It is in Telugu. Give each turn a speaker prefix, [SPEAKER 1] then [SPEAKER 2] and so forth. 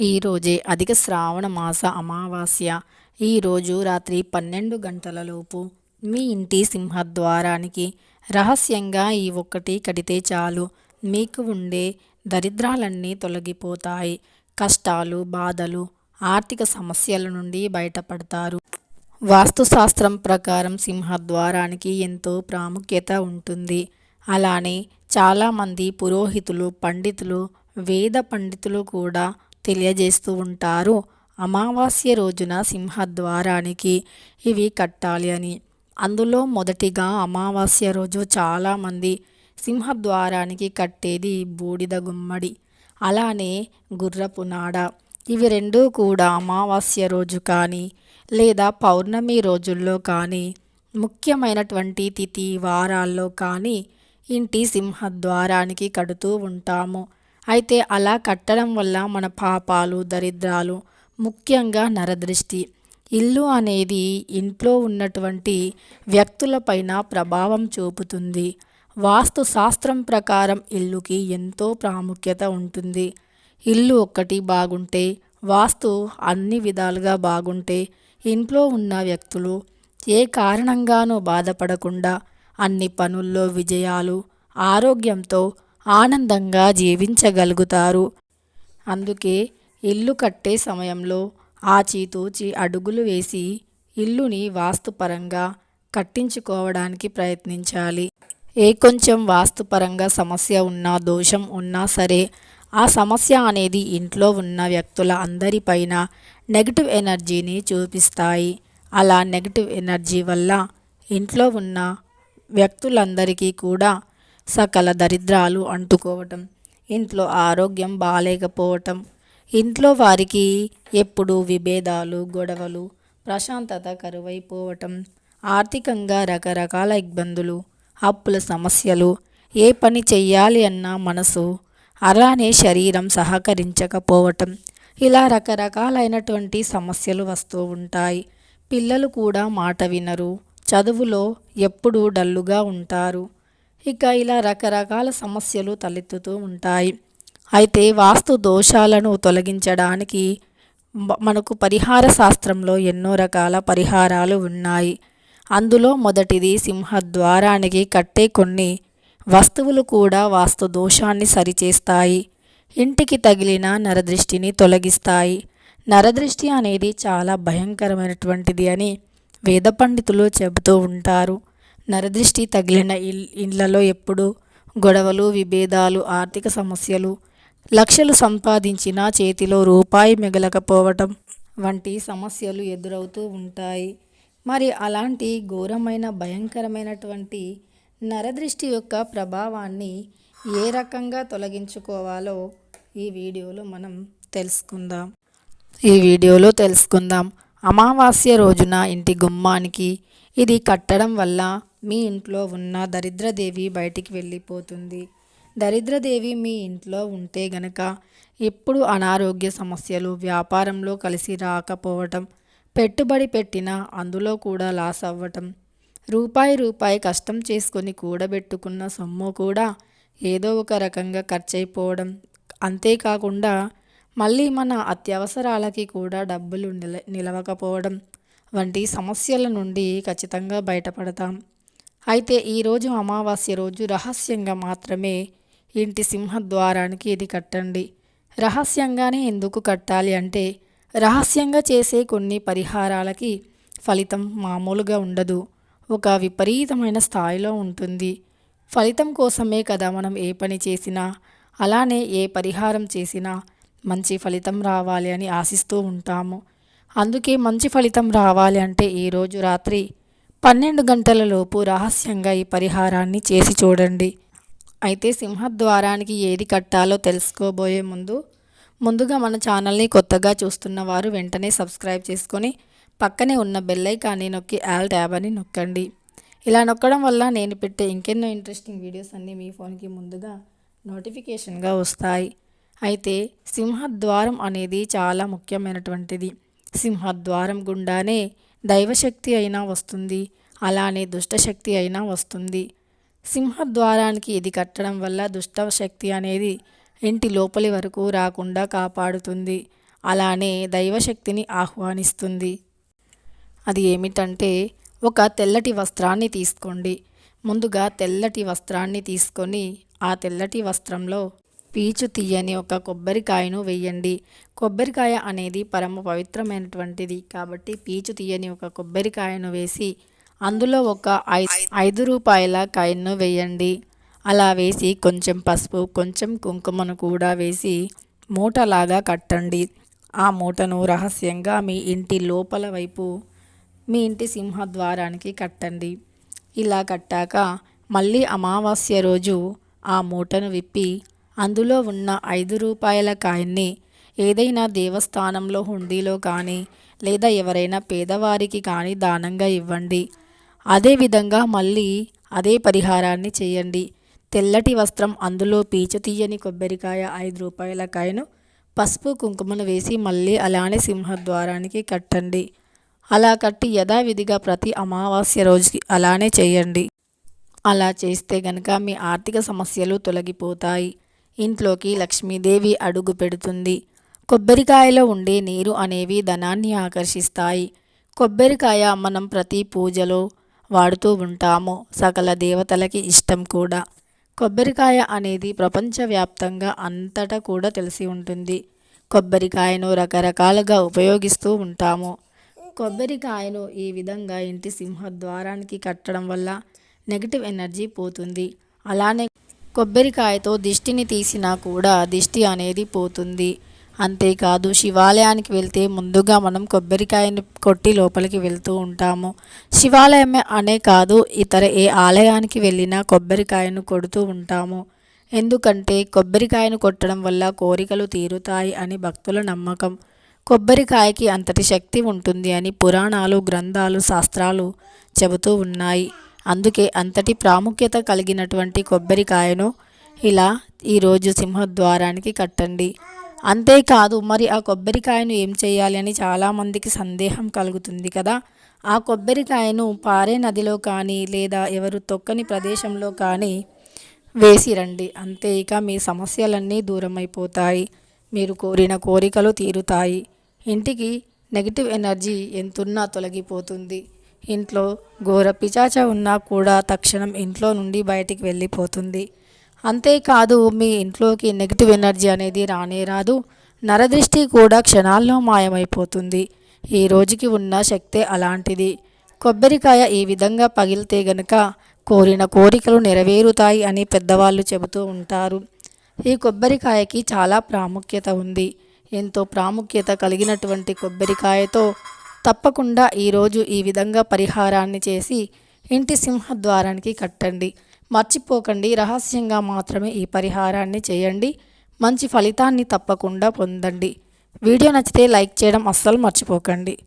[SPEAKER 1] ఈరోజే అధిక శ్రావణ మాస అమావాస్య. ఈరోజు రాత్రి పన్నెండు గంటలలోపు మీ ఇంటి సింహద్వారానికి రహస్యంగా ఈ ఒక్కటి కడితే చాలు. మీకు ఉండే దరిద్రాలన్నీ తొలగిపోతాయి. కష్టాలు బాధలు ఆర్థిక సమస్యల నుండి బయటపడతారు. వాస్తుశాస్త్రం ప్రకారం సింహద్వారానికి ఎంతో ప్రాముఖ్యత ఉంటుంది. అలానే చాలామంది పురోహితులు పండితులు వేద పండితులు కూడా తెలియజేస్తూ ఉంటారు. అమావాస్య రోజున సింహద్వారానికి ఇవి కట్టాలి అని. అందులో మొదటిగా అమావాస్య రోజు చాలామంది సింహద్వారానికి కట్టేది బూడిద గుమ్మడి అలానే గుర్రపు నాడ. ఇవి రెండూ కూడా అమావాస్య రోజు కానీ లేదా పౌర్ణమి రోజుల్లో కానీ ముఖ్యమైనటువంటి తిథి వారాల్లో కానీ ఇంటి సింహద్వారానికి కడుతూ ఉంటాము. అయితే అలా కట్టడం వల్ల మన పాపాలు దరిద్రాలు ముఖ్యంగా నరదృష్టి ఇల్లు అనేది ఇంట్లో ఉన్నటువంటి వ్యక్తులపైన ప్రభావం చూపుతుంది. వాస్తు శాస్త్రం ప్రకారం ఇల్లుకి ఎంతో ప్రాముఖ్యత ఉంటుంది. ఇల్లు ఒక్కటి బాగుంటే వాస్తు అన్ని విధాలుగా బాగుంటే ఇంట్లో ఉన్న వ్యక్తులు ఏ కారణంగానూ బాధపడకుండా అన్ని పనుల్లో విజయాలు ఆరోగ్యంతో ఆనందంగా జీవించగలుగుతారు. అందుకే ఇల్లు కట్టే సమయంలో ఆచితూచి అడుగులు వేసి ఇల్లుని వాస్తుపరంగా కట్టించుకోవడానికి ప్రయత్నించాలి. ఏ కొంచెం వాస్తుపరంగా సమస్య ఉన్నా దోషం ఉన్నా సరే ఆ సమస్య అనేది ఇంట్లో ఉన్న వ్యక్తుల అందరిపైన నెగిటివ్ ఎనర్జీని చూపిస్తాయి. అలా నెగిటివ్ ఎనర్జీ వల్ల ఇంట్లో ఉన్న వ్యక్తులందరికీ కూడా సకల దరిద్రాలు అంటుకోవటం ఇంట్లో ఆరోగ్యం బాగాలేకపోవటం ఇంట్లో వారికి ఎప్పుడు విభేదాలు గొడవలు ప్రశాంతత కరువైపోవటం ఆర్థికంగా రకరకాల ఇబ్బందులు అప్పుల సమస్యలు ఏ పని చెయ్యాలి అన్న మనసు అలానే శరీరం సహకరించకపోవటం. ఇలా రకరకాలైనటువంటి సమస్యలు వస్తూ ఉంటాయి. పిల్లలు కూడా మాట వినరు చదువులో ఎప్పుడూ డల్లుగా ఉంటారు. ఇక ఇలా రకరకాల సమస్యలు తలెత్తుతూ ఉంటాయి. అయితే వాస్తు దోషాలను తొలగించడానికి మనకు పరిహార శాస్త్రంలో ఎన్నో రకాల పరిహారాలు ఉన్నాయి. అందులో మొదటిది సింహద్వారానికి కట్టే కొన్ని వస్తువులు కూడా వాస్తు దోషాన్ని సరిచేస్తాయి. ఇంటికి తగిలిన నరదృష్టిని తొలగిస్తాయి. నరదృష్టి అనేది చాలా భయంకరమైనటువంటిది అని వేద పండితులు చెబుతూ ఉంటారు. నరదృష్టి తగిలిన ఇల్ ఇళ్ళలో ఎప్పుడు గొడవలు విభేదాలు ఆర్థిక సమస్యలు లక్షలు సంపాదించిన చేతిలో రూపాయి మిగలకపోవటం వంటి సమస్యలు ఎదురవుతూ ఉంటాయి. మరి అలాంటి ఘోరమైన భయంకరమైనటువంటి నరదృష్టి యొక్క ప్రభావాన్ని ఏ రకంగా తొలగించుకోవాలో ఈ వీడియోలో మనం తెలుసుకుందాం. ఈ వీడియోలో తెలుసుకుందాం. అమావాస్య రోజున ఇంటి గుమ్మానికి ఇది కట్టడం వల్ల మీ ఇంట్లో ఉన్న దరిద్రదేవి బయటికి వెళ్ళిపోతుంది. దరిద్రదేవి మీ ఇంట్లో ఉంటే గనక ఎప్పుడు అనారోగ్య సమస్యలు వ్యాపారంలో కలిసి రాకపోవటం పెట్టుబడి పెట్టినా అందులో కూడా లాస్ అవ్వటం రూపాయి రూపాయి కష్టం చేసుకొని కూడబెట్టుకున్న సొమ్ము కూడా ఏదో ఒక రకంగా ఖర్చయిపోవడం. అంతేకాకుండా మళ్ళీ మన అత్యవసరాలకి కూడా డబ్బులు నిల నిలవకపోవడం. వంటి సమస్యల నుండి ఖచ్చితంగా బయటపడతాం. అయితే ఈరోజు అమావాస్య రోజు రహస్యంగా మాత్రమే ఇంటి సింహద్వారానికి ఇది కట్టండి. రహస్యంగానే ఎందుకు కట్టాలి అంటే రహస్యంగా చేసే కొన్ని పరిహారాలకి ఫలితం మామూలుగా ఉండదు. ఒక విపరీతమైన స్థాయిలో ఉంటుంది. ఫలితం కోసమే కదా మనం ఏ పని చేసినా అలానే ఏ పరిహారం చేసినా మంచి ఫలితం రావాలి అని ఆశిస్తూ ఉంటాము. అందుకే మంచి ఫలితం రావాలి అంటే ఈరోజు రాత్రి పన్నెండు గంటల లోపు రహస్యంగా ఈ పరిహారాన్ని చేసి చూడండి. అయితే సింహద్వారానికి ఏది కట్టాలో తెలుసుకోబోయే ముందు ముందుగా మన ఛానల్ని కొత్తగా చూస్తున్న వారు వెంటనే సబ్స్క్రైబ్ చేసుకొని పక్కనే ఉన్న బెల్లైకాన్ని నొక్కి ఆల్ ట్యాబ్ అని నొక్కండి. ఇలా నొక్కడం వల్ల నేను పెట్టే ఇంకెన్నో ఇంట్రెస్టింగ్ వీడియోస్ అన్నీ మీ ఫోన్కి ముందుగా నోటిఫికేషన్గా వస్తాయి. అయితే సింహద్వారం అనేది చాలా ముఖ్యమైనటువంటిది. సింహద్వారం గుండానే దైవశక్తి అయినా వస్తుంది. అలానే దుష్టశక్తి అయినా వస్తుంది. సింహద్వారానికి ఇది కట్టడం వల్ల దుష్ట శక్తి అనేది ఇంటి లోపలి వరకు రాకుండా కాపాడుతుంది. అలానే దైవశక్తిని ఆహ్వానిస్తుంది. అది ఏమిటంటే ఒక తెల్లటి వస్త్రాన్ని తీసుకోండి. ముందుగా తెల్లటి వస్త్రాన్ని తీసుకొని ఆ తెల్లటి వస్త్రంలో పీచు తీయని ఒక కొబ్బరికాయను వేయండి. కొబ్బరికాయ అనేది పరమ పవిత్రమైనటువంటిది. కాబట్టి పీచు తీయని ఒక కొబ్బరికాయను వేసి అందులో ఒక ఐదు రూపాయల కాయను వేయండి. అలా వేసి కొంచెం పసుపు కొంచెం కుంకుమను కూడా వేసి మూటలాగా కట్టండి. ఆ మూటను రహస్యంగా మీ ఇంటి లోపల వైపు మీ ఇంటి సింహద్వారానికి కట్టండి. ఇలా కట్టాక మళ్ళీ అమావాస్య రోజు ఆ మూటను విప్పి అందులో ఉన్న ఐదు రూపాయల కాయన్ని ఏదైనా దేవస్థానంలో హుండీలో కానీ లేదా ఎవరైనా పేదవారికి కానీ దానంగా ఇవ్వండి. అదేవిధంగా మళ్ళీ అదే పరిహారాన్ని చేయండి. తెల్లటి వస్త్రం అందులో పీచు తీయని కొబ్బరికాయ ఐదు రూపాయల కాయను పసుపు కుంకుమను వేసి మళ్ళీ అలానే సింహద్వారానికి కట్టండి. అలా కట్టి యథావిధిగా ప్రతి అమావాస్య రోజుకి అలానే చేయండి. అలా చేస్తే గనక మీ ఆర్థిక సమస్యలు తొలగిపోతాయి. ఇంట్లోకి లక్ష్మీదేవి అడుగు పెడుతుంది. కొబ్బరికాయలో ఉండే నీరు అనేవి ధనాన్ని ఆకర్షిస్తాయి. కొబ్బరికాయ మనం ప్రతి పూజలో వాడుతూ ఉంటాము. సకల దేవతలకి ఇష్టం కూడా. కొబ్బరికాయ అనేది ప్రపంచవ్యాప్తంగా అంతటా కూడా తెలిసి ఉంటుంది. కొబ్బరికాయను రకరకాలుగా ఉపయోగిస్తూ ఉంటాము. కొబ్బరికాయను ఈ విధంగా ఇంటి సింహద్వారానికి కట్టడం వల్ల నెగిటివ్ ఎనర్జీ పోతుంది. అలానే కొబ్బరికాయతో దిష్టిని తీసినా కూడా దిష్టి అనేది పోతుంది. అంతేకాదు శివాలయానికి వెళ్తే ముందుగా మనం కొబ్బరికాయని కొట్టి లోపలికి వెళ్తూ ఉంటాము. శివాలయం అనే కాదు ఇతర ఏ ఆలయానికి వెళ్ళినా కొబ్బరికాయను కొడుతూ ఉంటాము. ఎందుకంటే కొబ్బరికాయను కొట్టడం వల్ల కోరికలు తీరుతాయి అని భక్తుల నమ్మకం. కొబ్బరికాయకి అంతటి శక్తి ఉంటుంది అని పురాణాలు గ్రంథాలు శాస్త్రాలు చెబుతూ ఉన్నాయి. అందుకే అంతటి ప్రాముఖ్యత కలిగినటువంటి కొబ్బరికాయను ఇలా ఈరోజు సింహద్వారానికి కట్టండి. అంతేకాదు మరి ఆ కొబ్బరికాయను ఏం చేయాలి అని చాలామందికి సందేహం కలుగుతుంది కదా. ఆ కొబ్బరికాయను పారే నదిలో కానీ లేదా ఎవరు తొక్కని ప్రదేశంలో కానీ వేసిరండి అంతే ఇక మీ సమస్యలన్నీ దూరమైపోతాయి. మీరు కోరిన కోరికలు తీరుతాయి. ఇంటికి నెగిటివ్ ఎనర్జీ ఎంతున్నా తొలగిపోతుంది. ఇంట్లో ఘోర పిచాచ ఉన్నా కూడా తక్షణం ఇంట్లో నుండి బయటికి వెళ్ళిపోతుంది. అంతేకాదు మీ ఇంట్లోకి నెగిటివ్ ఎనర్జీ అనేది రానే రాదు. నరదృష్టి కూడా క్షణాల్లో మాయమైపోతుంది. ఈ రోజుకి ఉన్న శక్తే అలాంటిది. కొబ్బరికాయ ఈ విధంగా పగిలితే గనక కోరిన కోరికలు నెరవేరుతాయి అని పెద్దవాళ్ళు చెబుతూ ఉంటారు. ఈ కొబ్బరికాయకి చాలా ప్రాముఖ్యత ఉంది. ఎంతో ప్రాముఖ్యత కలిగినటువంటి కొబ్బరికాయతో తప్పకుండా ఈరోజు ఈ విధంగా పరిహారాన్ని చేసి ఇంటి సింహద్వారానికి కట్టండి. మర్చిపోకండి. రహస్యంగా మాత్రమే ఈ పరిహారాన్ని చేయండి. మంచి ఫలితాన్ని తప్పకుండా పొందండి. వీడియో నచ్చితే లైక్ చేయడం అస్సలు మర్చిపోకండి.